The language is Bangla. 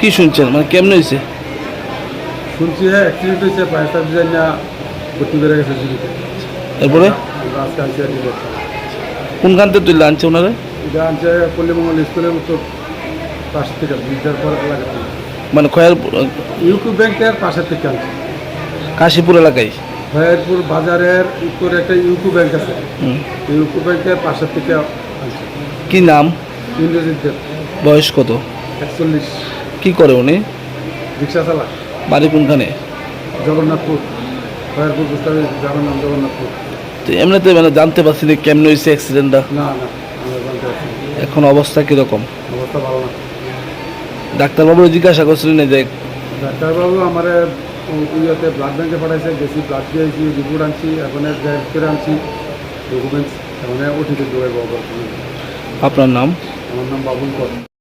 কি শুনছেন? মানে কেমন হয়েছে শুনছি হ্যাঁ অ্যাক্সিডেন্ট হয়েছে পায়েসা ডিজাইন না ভর্তি করে গেছে দেখলাম। কোনখান থেকে তুলে আনছে ওনারা? এটা আনছে পল্লীমঙ্গল স্কুলের মতো পাশ থেকে বিদ্যার পর এলাকা মানে খয়াল ইউকো ব্যাংকের পাশের থেকে আনছে। কাশীপুর এলাকায়? খয়েরপুর বাজারের উপরে একটা ইউকো ব্যাংক আছে। ইউকো ব্যাংকের পাশের থেকে কি নাম? ইন্দ্রজিৎ দেব। বয়স কত? একচল্লিশ। কি করে উনি? রিক্সা চালা বাড়ি কোনখানে? জগন্নাথপুর। খয়েরপুর বুঝতে গ্রামের নাম জগন্নাথপুর। তো এমনিতে মানে জানতে পারছি না কেমন হয়েছে অ্যাক্সিডেন্টটা না না। এখন অবস্থা কীরকম? অবস্থা ভালো না। ডাক্তারবাবু জিজ্ঞাসা করছিলেন যে ডাক্তারবাবু আমার ইয়েতে ব্লাড ব্যাঙ্কে পাঠাইছে গেছি ব্লাড দিয়েছি রিপোর্ট আনছি এখন করে আনছি ডকুমেন্টস এখন ওটিতে বাবা আপনার নাম? আমার নাম বাবুল কর।